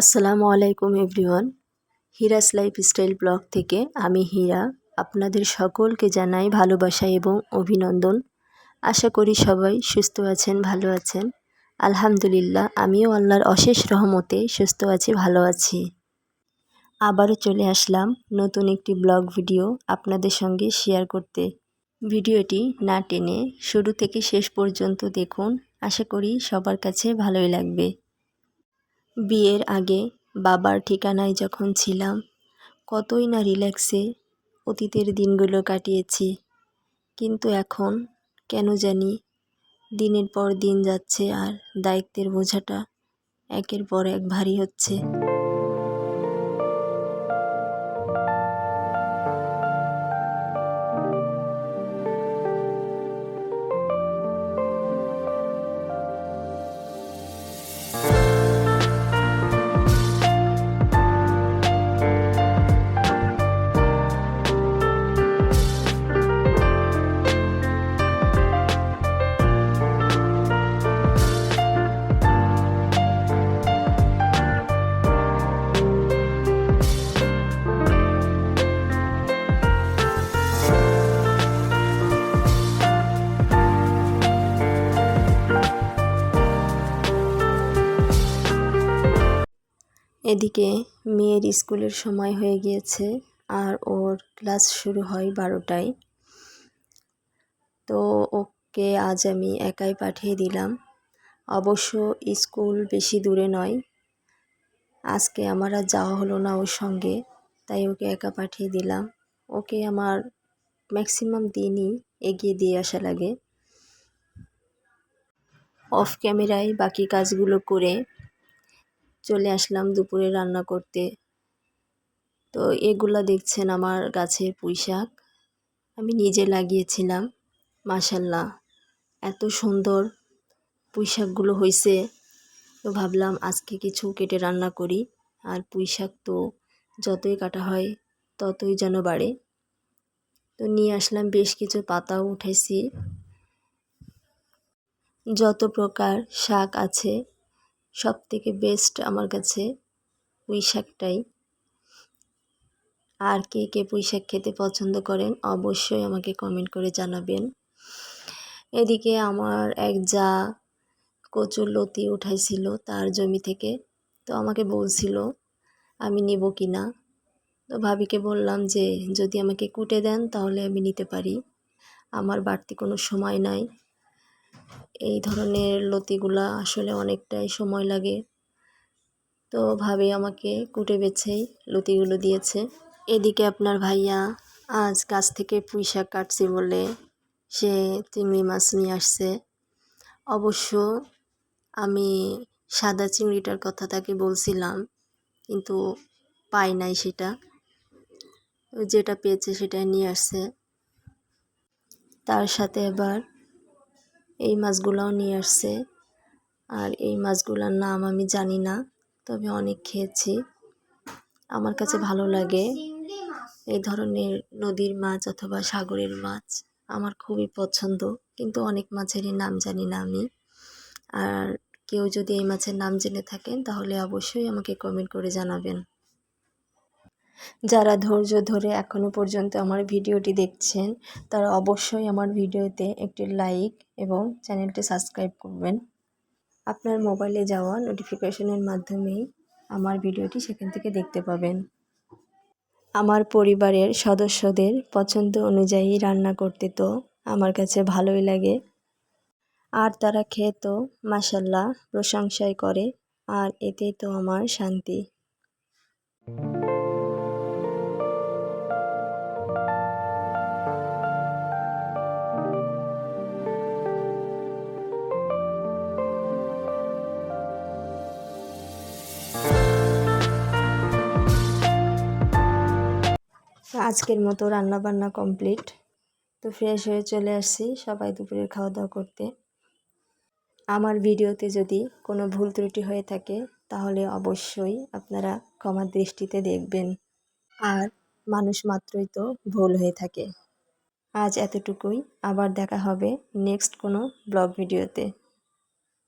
আসসালামু আলাইকুম everyone. Hira's life style blog থেকে আমি হীরা আপনাদের সকলকে জানাই ভালোবাসা এবং অভিনন্দন। আশা করি সবাই সুস্থ আছেন, ভালো আছেন। আলহামদুলিল্লাহ, আমিও আল্লাহর অশেষ রহমতে সুস্থ আছি, ভালো আছি। আবারও চলে আসলাম নতুন একটি ব্লগ ভিডিও আপনাদের সঙ্গে শেয়ার করতে। ভিডিওটি না টেনে শুরু থেকে শেষ পর্যন্ত দেখুন। আশা করি সবার কাছে ভালোই লাগবে। বিয়ের আগে বাবার ঠিকানায় যখন ছিলাম, কতই না রিল্যাক্সে অতীতের দিনগুলো কাটিয়েছি। কিন্তু এখন কেন জানি দিনের পর দিন যাচ্ছে আর দায়িত্বের বোঝাটা একের পর এক ভারী হচ্ছে। এদিকে মেয়ের স্কুলের সময় হয়ে গিয়েছে আর ওর ক্লাস শুরু হয় বারোটায়। তো ওকে আজ আমি একাই পাঠিয়ে দিলাম। অবশ্য স্কুল বেশি দূরে নয়। আজকে আমার আর যাওয়া হলো না ওর সঙ্গে, তাই ওকে একা পাঠিয়ে দিলাম। ওকে আমার ম্যাক্সিমাম দিনই এগিয়ে দিয়ে আসা লাগে। অফ ক্যামেরায় বাকি কাজগুলো করে চলে আসলাম দুপুরে রান্না করতে। তো এগুলা দেখছেন আমার গাছের পুঁই শাক। আমি নিজে লাগিয়েছিলাম মাসাল্লাহ এত সুন্দর পুঁই শাকগুলো হয়েছে তো ভাবলাম আজকে কিছু কেটে রান্না করি, আর পুঁই শাক তো যতই কাটা হয় ততই যেন বাড়ে। তো নিয়ে আসলাম বেশ কিছু পাতাও উঠেছি। যত প্রকার শাক আছে সব থেকে বেস্ট আমার কাছে পুঁই শাকটাই আর কে কে পুঁই শাক খেতে পছন্দ করেন, অবশ্যই আমাকে কমেন্ট করে জানাবেন। এদিকে আমার এক যা কচুর লতি উঠাইছিল তার জমি থেকে, তো আমাকে বলছিল, আমি নিব কি না? তো ভাবিকে বললাম যে, যদি আমাকে কুটে দেন তাহলে আমি নিতে পারি। আমার বাড়তি কোনো সময় নাই। এই ধরনের লতিগুলা আসলে অনেকটাই সময় লাগে। তো ভাবি আমাকে কুটে বেছেই লতিগুলো দিয়েছে। এদিকে আপনার ভাইয়া আজ গাছ থেকে পুঁই শাক কাটছি বলে সে চিংড়ি মাছ নিয়ে আসছে। অবশ্য আমি সাদা চিংড়িটার কথা তাকে বলছিলাম, কিন্তু পাই নাই সেটা। যেটা পেয়েছে সেটা নিয়ে আসছে। তার সাথে আবার এই মাছগুলোও নিয়ে আসছে। আর এই মাছগুলোর নাম আমি জানি না, তবে অনেক খেয়েছি। আমার কাছে ভালো লাগে এই ধরনের নদীর মাছ অথবা সাগরের মাছ। আমার খুবই পছন্দ, কিন্তু অনেক মাছেরই নাম জানি না আমি। আর কেউ যদি এই মাছের নাম জেনে থাকেন, তাহলে অবশ্যই আমাকে কমেন্ট করে জানাবেন। যারা ধৈর্য ধরে এখনও পর্যন্ত আমার ভিডিওটি দেখছেন, তারা অবশ্যই আমার ভিডিওতে একটি লাইক এবং চ্যানেলটি সাবস্ক্রাইব করবেন। আপনার মোবাইলে যাওয়া নোটিফিকেশনের মাধ্যমেই আমার ভিডিওটি সেখান থেকে দেখতে পাবেন। আমার পরিবারের সদস্যদের পছন্দ অনুযায়ী রান্না করতে তো আমার কাছে ভালোই লাগে। আর তারা খেয়ে তো মাসাল্লাহ প্রশংসাই করে, আর এতেই তো আমার শান্তি। আজকের মতো রান্না বান্না কমপ্লিট। তো ফ্রেশ হয়ে চলে আসছি সবাই দুপুরের খাওয়া দাওয়া করতে। আমার ভিডিওতে যদি কোনো ভুল ত্রুটি হয়ে থাকে, তাহলে অবশ্যই আপনারা ক্ষমার দৃষ্টিতে দেখবেন। আর মানুষ মাত্রই তো ভুল হয়ে থাকে। আজ এতটুকুই। আবার দেখা হবে নেক্সট কোনো ব্লগ ভিডিওতে।